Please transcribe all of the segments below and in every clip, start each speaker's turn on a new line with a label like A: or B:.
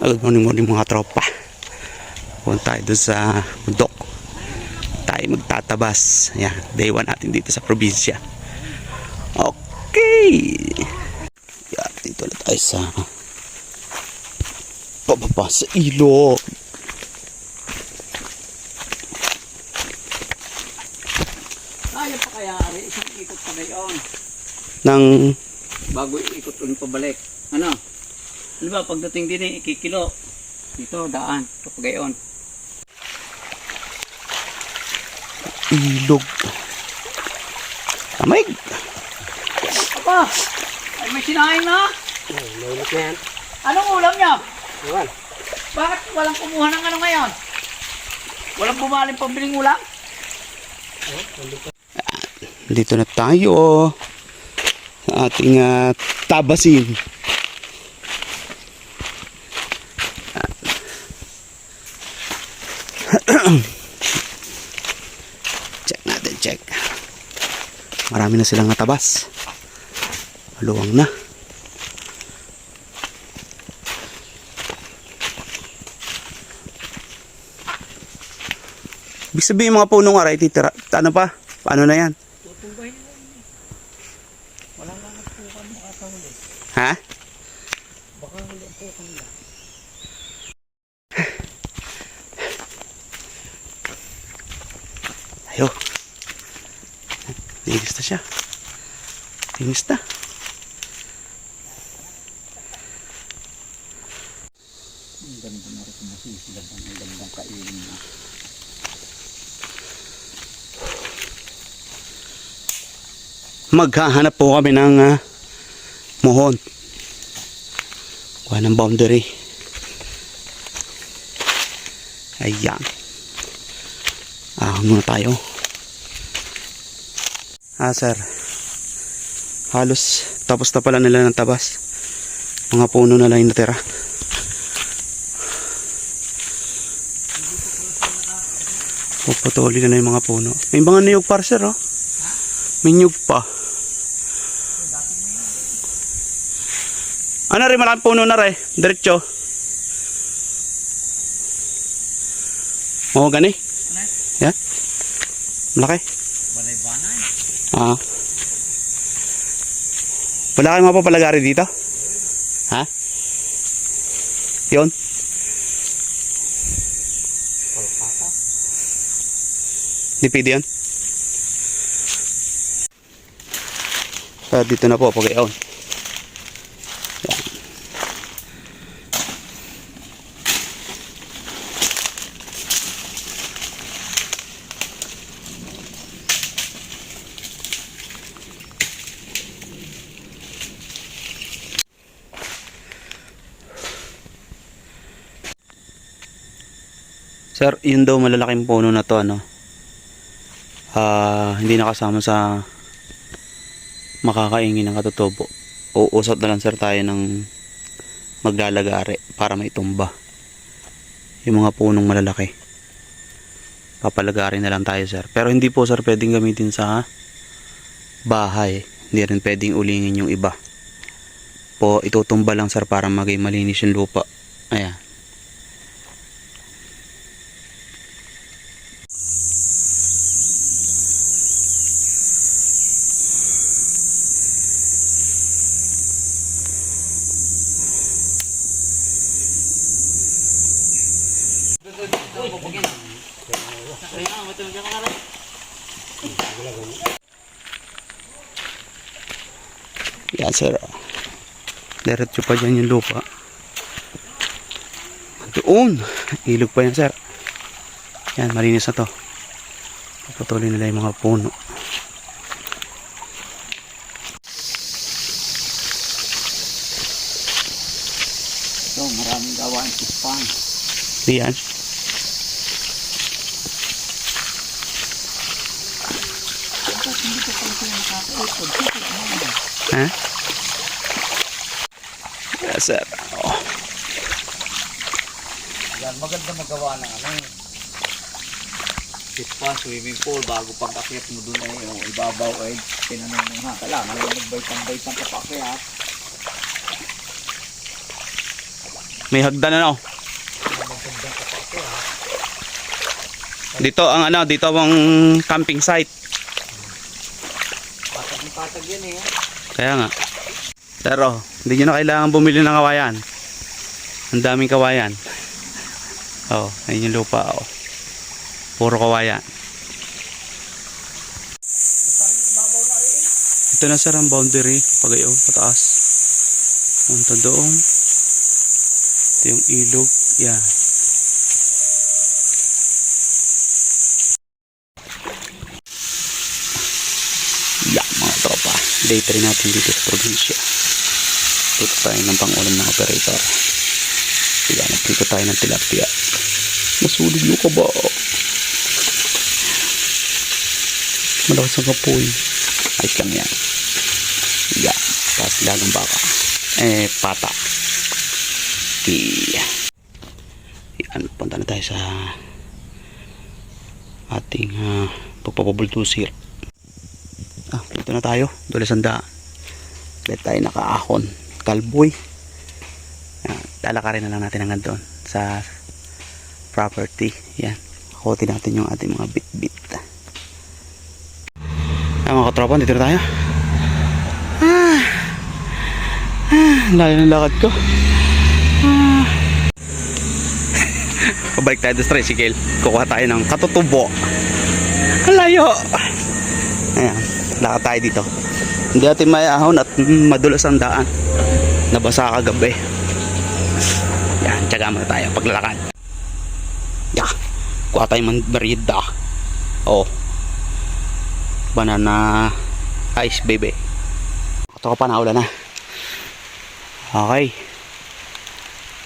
A: Good morning morning mga tropa. Punta tayo doon sa bundok. Tayo magtatabas. Ayan, day 1 natin dito sa probinsya. Okay. Yan, dito na tayo sa pababa sa ilog.
B: Kaya pa kaya ari, isang ikot pa gayon.
A: Ng
B: Bago ikot ulit pabalik. Ano? Ano ba, pagdating din eh, ikikilo. Dito, daan. Ito pa gayon.
A: ilog. Amig.
B: Apa! Ay, may sinahin na!
C: Mainit na yan.
B: Anong ulam niya?
C: Ewan.
B: Bakit walang kumuha ng ano ngayon? Walang bumaling pambiling ulam?
A: Dito na tayo sa ating ah, tabasin. Check natin, check. Marami na silang natabas. Maluwang na. Ibig sabihin mga punong aray, titira. Ano pa? Paano na yan?
B: Tutumbahin nila yun eh. Wala lang nagpukan mo katahuli.
A: Ha?
B: Baka huli ang pukan nila.
A: Ayo. Linis na siya. Linis na.
B: Ang ganda na rin kung masisilag ang kainin na.
A: Maghahanap po kami ng ah, mohon. Kuha ng boundary. Ayan. Ahon muna tayo. Ah, sir. Halos tapos na pala nila ng tabas. Mga puno na lang yung natira. Puputuli na na yung mga puno. May mga niyog par, sir, oh. May niyog pa. Ano rin, maraming puno na rin. Diretso. Oo, gani. Yan. Malaki.
B: Banay-banay.
A: Ah. Wala kayong mapapalagari dito? Ha? Yun? Di pwede yun? Ah, dito na po, pag Yan. Sir, yun daw malalaking puno na to, ano? Ah, hindi nakasama sa makakaingin ng katutubo. Uusap na lang sir tayo ng maglalagari para may tumba. Yung mga punong malalaki. Papalagari na lang tayo sir. Pero hindi po sir pwedeng gamitin sa bahay. Hindi rin pwedeng ulingin yung iba. Po, itutumba lang sir para maging malinis yung lupa. Ayan. Yan sir. Diretso pa dyan yung lupa. Doon. Ilog pa yan sir. Yan, malinis na to. Patuloy nila yung mga puno.
B: Ito, maraming gawain kispan.
A: Yan.
B: Bakit hindi ko pala sila nakakaipod? Sige, ano na?
A: Ha? Yes sir. Oh.
B: Yan, maganda magawa ng ano eh. Spa, swimming pool, bago pag akyat mo dun eh, yung ibabaw ay tinanong mo ha. Kailangan mo magbaytang-baytang ka pa kaya.
A: May hagdan ano. Dito ang ano, dito ang camping site.
B: Patag ng patag yan eh.
A: Kaya nga. Pero, hindi nyo na kailangan bumili ng kawayan. Ang daming kawayan. Oh, ayun yung lupa, oh. Puro kawayan. Ito na sir ang boundary. Pagayon, pataas. Punta doon. Ito yung ilog. Yan. Yeah, mga tropa. Day 3 natin dito sa probinsya. Dito tayo ng pangulam ng operator. Kaya nagprito tayo ng tilapia. Nasulig yung kaba. Malakas ang kapoy. Ayos lang yan. Yeah. Tapos lagang baka. Eh, pata. Okay. Yan, punta na tayo sa ating uh, pagpapabultusir. Ah, dito na tayo. Dula sandaan. Dito tayo nakaahon. Kalboy. Yan. Lalakarin na lang natin hanggang doon sa property. Yan. Kukutin natin yung ating mga bit-bit. Ah, mga katropa, dito na tayo. Ah. Ah, layo ng lakad ko. Ah. Pabalik tayo sa tricycle. Kukuha tayo ng katutubo. Ang layo. Ayan, lakad tayo dito. Hindi natin may ahon at madulas ang daan. Nabasa kagabi. Yan, tsaga muna tayo paglalakad. Kuha tayo man merienda. Oh. Banana ice baby. Ito ka pa na. Okay.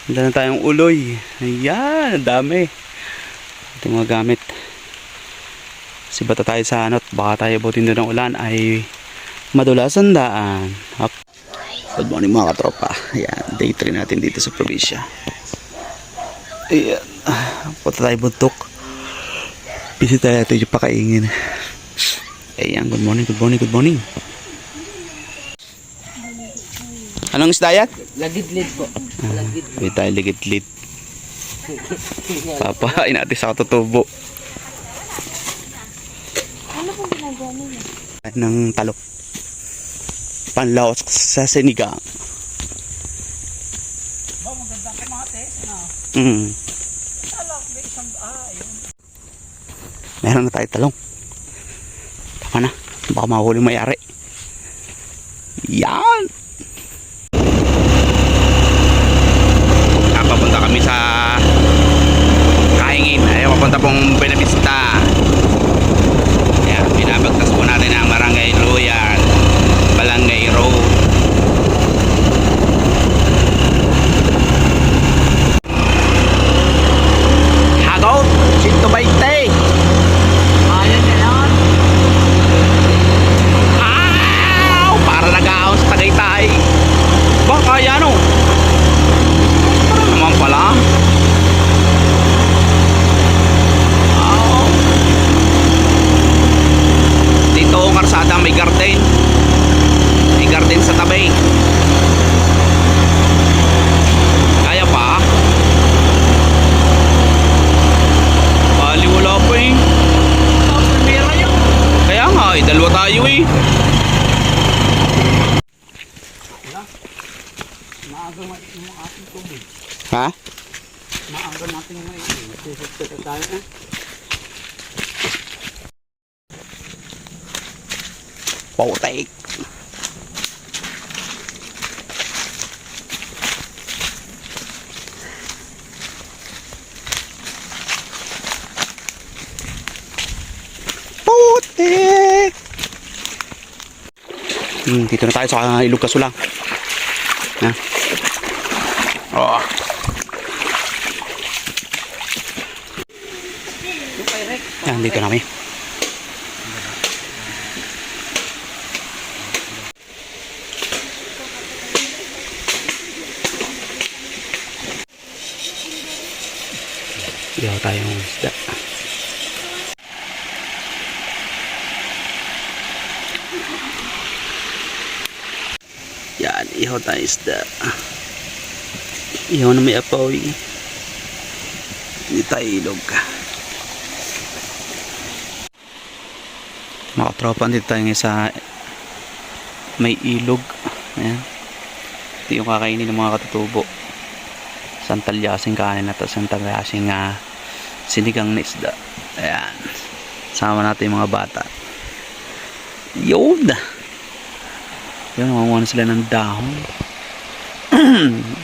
A: Handa na tayong uloy. Ayan, dami. Ito mga gamit. Kasi bata tayo sa anot, baka tayo butin doon ng ulan ay madulas ang daan. Up. Good morning mga katropa. Ayan, day 3 natin dito sa probinsya. Ayan, punta tayo buntok. Busy tayo ito yung pakaingin. Ayan, good morning, good morning, good morning. Anong isda yan?
B: Lagid-lid po. Lagid.
A: Hindi tayo ligit-lit. Papahain natin sa katutubo.
C: Ano pong ginagawa ninyo?
A: ng talok. Panlaos sa sinigang.
B: Ba, magandang kamates na.
A: Mm.
B: May isang, ah, yun.
A: Meron na tayo talong. Tama na. Baka mahuli mayari. Yan! Papunta kami sa Kaingin. Ayaw papunta pong Benavista. Yan, binabagtas po natin ang Barangay Royal. Balangay Road. Hagot! 120!
B: Ayan na yan.
A: Ow! Para nag-aawang sa Tagaytay. Ba, kaya no? Para naman pala. Ow. Dito ang karsada may garden. May garden sa tabi. Kaya pa? Bali wala pa eh.
B: Oh, pera yun.
A: Kaya nga eh, dalawa tayo eh.
B: Maaga ma- yung ating tubig.
A: Ha?
B: Maaga natin may susugtata tayo eh.
A: Pautek. Putik! Hmm, dito na tayo sa ilog kasulang. Ha? Oh.
B: Kay Rex.
A: Yan, dito na kami. Ihaw tayong isda. Yan, ihaw tayong isda. Iyaw na may apoy. Hindi tayo ilog ka. Mga tropa, dito tayo ngayon sa may ilog. Ayan. Ito yung kakainin ng mga katutubo. Santalyasing kanin at santalyasing uh, sinigang na isda. Ayan. Sama natin yung mga bata. Yun! Yan, nanganguha na sila ng dahon.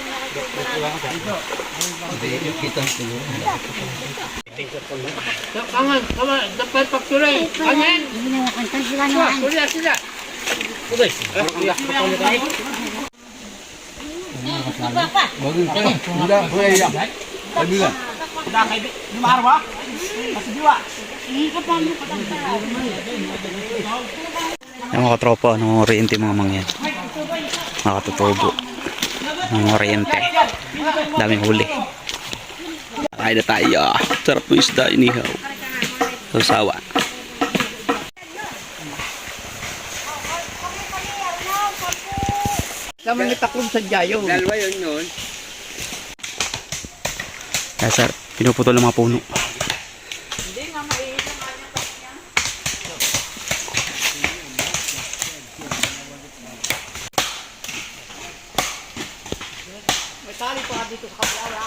B: Hindi mo, baka malagyan na ito. Amo, kita ka kunta. Kasi na madali ka rin yan. Kaman, kaman, dapat pagtuloy. Amen. Sila, sila. Uday.
A: Yung mga tropa, nung oriente mga mangyan. Mga katutubo. Mga oriente. Daming huli. Kain na tayo. Sarap po isda, inihaw. Sasawa.
B: Kami ni taklong sa Jayo. Dalawa yun yun.
A: Kaya sir, pinuputol ng mga puno.
B: Dito sa kapila.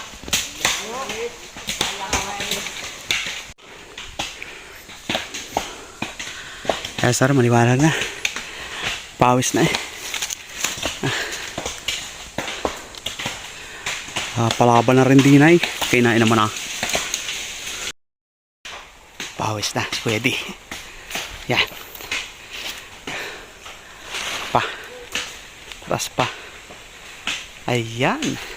A: Kaya sir, maliwanag na. Pawis na eh. Ah, palaban na rin din ay. Kinain naman ah. Pawis na, pwede. Yan. Pa. Ras pa. Ayan.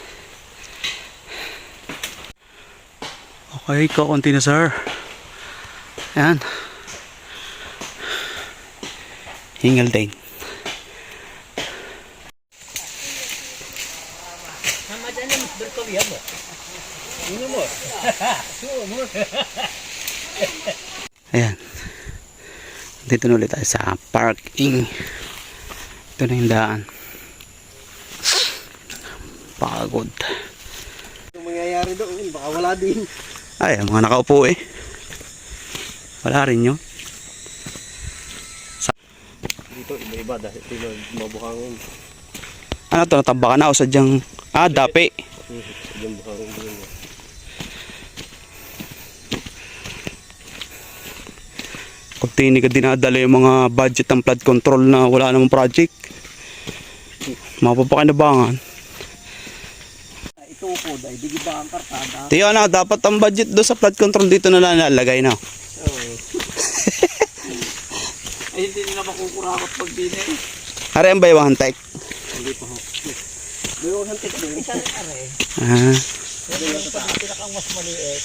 A: Okay, kakunti na sir. Ayan. Hingal din. Ayan. Dito na ulit tayo sa parking. Ito na yung daan. Pagod.
D: Ang mangyayari doon, baka wala din.
A: Ay, mga nakaupo eh. Wala rin yun.
D: Dito, iba-iba dahil sila mabuhangin.
A: Ano to, natambakan na o sadyang... Ah, dapi.
D: Sadyang buhangin din.
A: Pag tinig ka dinadala yung mga budget ng flood control na wala namang project. Mapapakinabangan.
D: Ito po, dahil di ba ang kartada?
A: Tiyo na, dapat ang budget do sa flood control dito na lang nalalagay na.
B: Ay, hindi nila makukurakot pag din eh.
A: Are ang baywang tek.
D: Hindi pa ho. Doon ang tikling. Isang are.
A: Ah,
D: Yung pinakang mas maliit.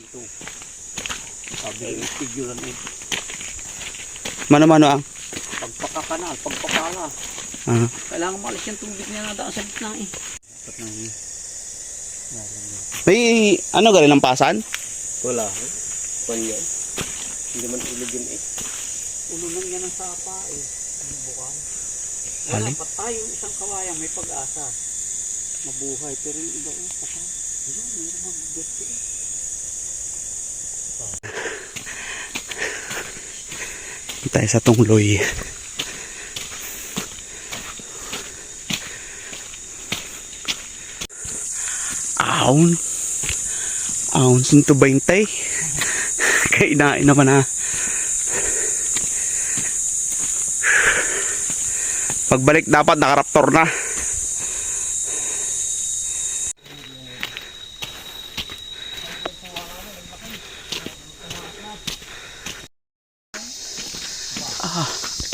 D: Ito. Sabi ng figuran eh.
A: Mano-mano ang.
B: Pagpakakanal, pagpakala.
A: Ah,
B: Kailangan malis yung tubig niya na daan sa gitna eh.
A: may ano galing ng pasan?
D: Wala. Pan yan. Hindi man ilog yun eh.
B: Ulo lang yan ang sapa eh. Ang bukal. Wala, patay yung isang kawayan, may pag-asa. Mabuhay, pero yung iba oh, patay. Ayun, mayroon mag-dirty eh.
A: Tayo sa tungloy. Aun. Aun 120. Kainain naman na. Pagbalik dapat nakaraptor na.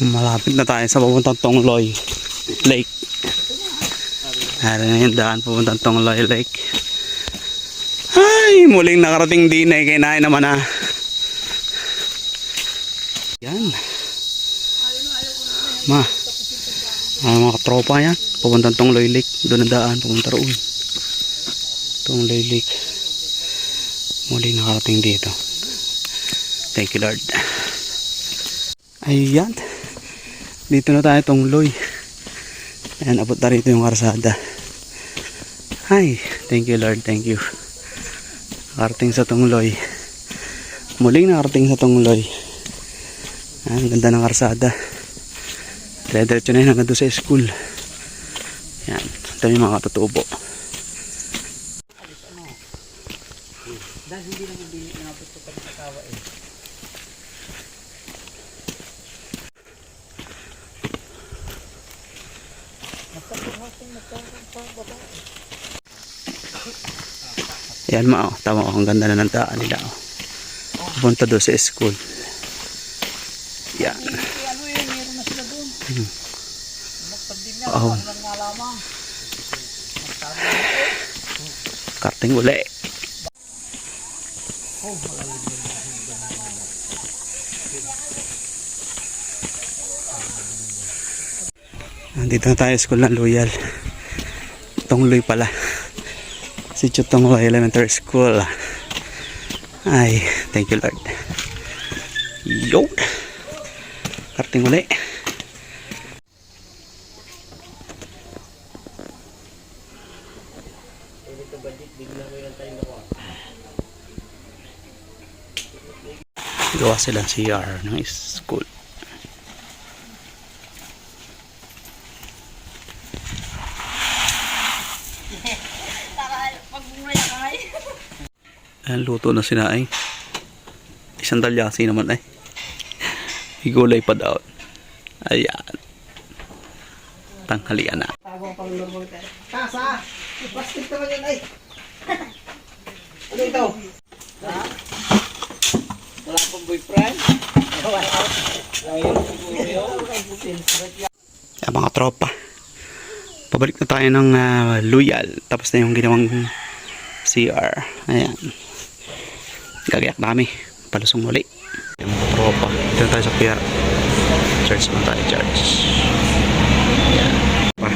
A: Malapit na tayo sa papuntang Tongloy Lake. Hari na yung daan papuntang Tongloy Lake. Ay, muling nakarating din eh. Kinain naman ah. Yan. Ma. Ang mga katropa yan. Papuntang Tongloy Lake. Doon ang daan. Papunta roon. Tongloy Lake. Muling nakarating dito. Thank you Lord. Ayan. Dito na tayo tongloy. Ayan, abot na rito yung karsada. Ay, thank you Lord, thank you. Nakarating sa tongloy. Muling nakarating sa tongloy. Ayan, ganda ng karsada. Dire-diretso na yun hanggang doon sa school. Ayan, ito yung mga katutubo.
B: Dahil hindi naman din inabot ko pa ng asawa eh.
A: Ayan ma, oh. tama ko, ang ganda na ng daan nila. Oh. Punta doon sa school. Yan.
B: Nga lamang.
A: Karting uli. Nandito na tayo sa school ng Loyal. Tongloy pala. Si Tongloy Elementary School. Ay, thank you Lord. Yun. Karting uli. Gawa sila CR ng school. Ayan, luto na sila ay. Isang talyasi naman ay. May gulay pa daw. Ayan. Tanghalian na.
B: Kasa! Plastic naman yun ay! Ano ito? Ha? Wala pong boyfriend? Wala.
A: Ayan, mga tropa. Pabalik na tayo ng ah, Loyal. Tapos na yung ginawang CR. Ayan. Gagayak na kami. Palusong muli. Ayan, mga tropa. Dito tayo sa pier. Church na tayo, church. Pa.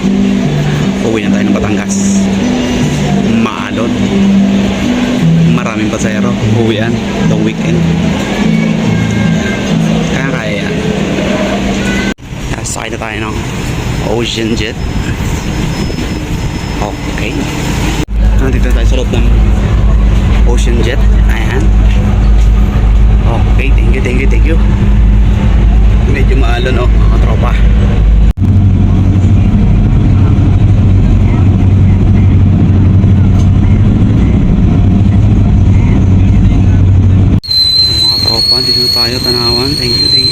A: Uwi na tayo ng Batangas. Maalon. Maraming pasayero. Uwian. Itong weekend. Kaya kaya yan. Sakay na tayo ng Ocean Jet. Okay. Nandito na tayo sa loob ng Ocean Jet. Ayan. Okay, thank you, thank you, thank you. Medyo maalon oh, mga tropa. Mga tropa, dito tayo tanawan. Thank you, thank you.